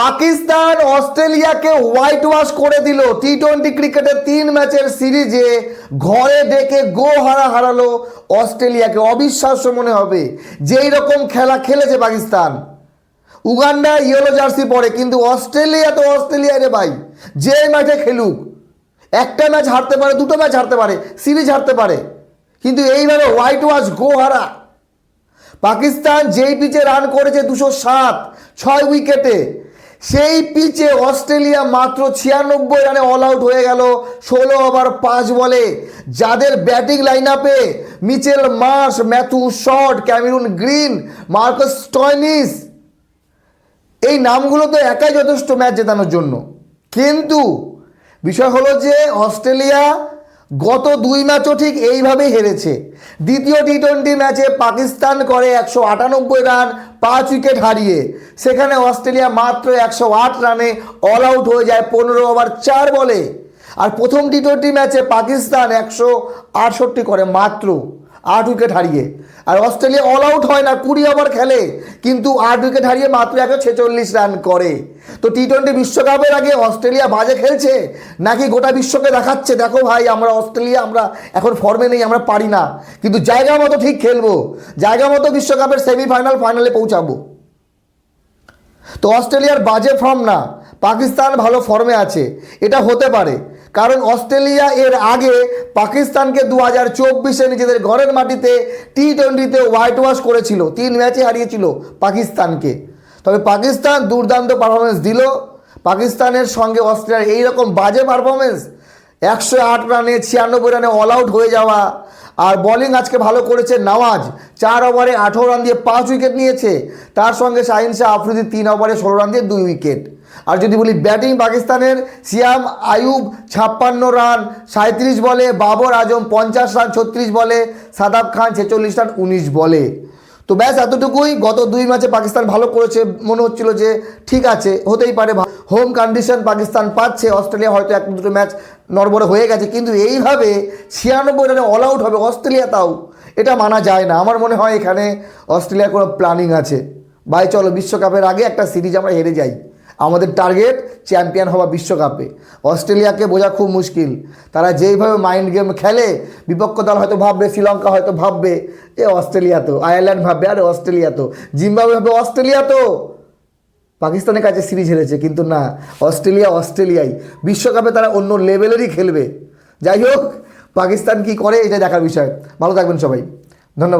Pakistan অস্ট্রেলিয়াকে white wash করে দিল। T twenty ক্রিকেটের তিন ম্যাচের সিরিজে ঘরে ডেকে গো হারা হারালো অস্ট্রেলিয়াকে। অবিশ্বাস্য মনে হবে যেই রকম খেলা খেলেছে পাকিস্তান। উগান্ডা ইয়েলো জার্সি পরে, কিন্তু অস্ট্রেলিয়া তো অস্ট্রেলিয়া রে ভাই। যে ম্যাচে খেলুক, একটা ম্যাচ হারতে পারে, দুটো ম্যাচ হারতে পারে সিরিজ হারতে পারে। কিন্তু এইভাবে হোয়াইট ওয়াশ গো হারা। পাকিস্তান যেই পিচে রান করেছে দুশো সাত, ছয় উইকেটে সেই পিচে অস্ট্রেলিয়া মাত্র ছিয়ানব্বই রানে অল আউট হয়ে গেল, ষোলো ওভার পাঁচ বলে। যাদের ব্যাটিং লাইন আপে Mitchell Marsh Matthew Short Cameron Green Marcus Stoinis এই নামগুলো তো একাই যথেষ্ট ম্যাচ জেতানোর জন্য। কিন্তু বিষয় হলো যে অস্ট্রেলিয়া গত দুই ম্যাচও ঠিক এইভাবেই হেরেছে। দ্বিতীয় টি টোয়েন্টি ম্যাচে পাকিস্তান করে একশো আটানব্বই রান, পাঁচ উইকেট হারিয়ে। সেখানে অস্ট্রেলিয়া মাত্র একশো আট রানে অল আউট হয়ে যায় পনেরো ওভার চার বলে। আর প্রথম টি টোয়েন্টি ম্যাচে পাকিস্তান একশো আটষট্টি করে মাত্র, আট উইকেট হারিয়ে। আর অস্ট্রেলিয়া অল আউট হয় না, কুড়ি ওভার খেলে, কিন্তু আট উইকেট হারিয়ে মাত্র একশো ছেচল্লিশ রান করে। তো টি টোয়েন্টি বিশ্বকাপের আগে অস্ট্রেলিয়া বাজে খেলছে? নাকি গোটা বিশ্বকে দেখাচ্ছে? দেখো ভাই, আমরা অস্ট্রেলিয়া, আমরা এখন ফর্মে নেই, আমরা পারি না। কিন্তু জায়গা মতো ঠিক খেলব। জায়গা মতো বিশ্বকাপের সেমিফাইনাল ফাইনালে পৌঁছাবো। তো অস্ট্রেলিয়ার বাজে ফর্ম না। পাকিস্তান ভালো ফর্মে আছে। এটা হতে পারে। কারণ অস্ট্রেলিয়া এর আগে পাকিস্তানকে দু হাজার চব্বিশে নিজেদের ঘরের মাটিতে টি টোয়েন্টিতে হোয়াইট ওয়াশ করেছিল। তিন ম্যাচে হারিয়েছিল পাকিস্তানকে। তবে পাকিস্তান দুর্দান্ত পারফরমেন্স দিল। পাকিস্তানের সঙ্গে অস্ট্রেলিয়ার এইরকম বাজে পারফরমেন্স একশো আট রানে, ছিয়ানব্বই রানে অল আউট হয়ে যাওয়া। আর বোলিং আজকে ভালো করেছে নওয়াজ। চার ওভারে আঠেরো রান দিয়ে পাঁচ উইকেট নিয়েছে। তার সঙ্গে শাহিন শাহ আফ্রিদি তিন ওভারে ষোলো রান দিয়ে দুই উইকেট আর যদি বলি ব্যাটিং পাকিস্তানের, সিয়াম আয়ুব ছাপ্পান্ন রান সাঁত্রিশ বলে, বাবর আজম পঞ্চাশ রান, ছত্রিশ বলে, সাদাব খান ছেচল্লিশ রান, উনিশ বলে। তো ব্যাস এতটুকুই। গত দুই ম্যাচে পাকিস্তান ভালো করেছে। মনে হচ্ছিল যে ঠিক আছে, হতেই পারে হোম কন্ডিশন পাকিস্তান পাচ্ছে। অস্ট্রেলিয়া হয়তো এক দুটো ম্যাচ নড়বড়ে হয়ে গেছে, কিন্তু এইভাবে ছিয়ানব্বই রানে অল আউট হবে অস্ট্রেলিয়া তাও, এটা মানা যায় না। আমার মনে হয় এখানে অস্ট্রেলিয়ার কোনো প্ল্যানিং আছে। ভাই, চলো, বিশ্বকাপের আগে একটা সিরিজ আমরা হেরে যাই। আমাদের টার্গেট চ্যাম্পিয়ন হওয়া বিশ্বকাপে। অস্ট্রেলিয়াকে বোঝা খুব মুশকিল। তারা যেইভাবে মাইন্ড গেম খেলে, বিপক্ষ দল হয়তো ভাববে, শ্রীলঙ্কা হয়তো ভাববে, এ অস্ট্রেলিয়া তো, আয়ারল্যান্ড ভাববে, আরে অস্ট্রেলিয়া তো, জিম্বাবুয়ে ভাববে, অস্ট্রেলিয়া তো। পাকিস্তানের কাছে সিরিজ হেরেছে, কিন্তু না, অস্ট্রেলিয়া অস্ট্রেলিয়াই। বিশ্বকাপে তারা অন্য লেভেলেরই খেলবে। যাই হোক, পাকিস্তান কি করে এটা দেখার বিষয়। ভালো থাকবেন সবাই। ধন্যবাদ।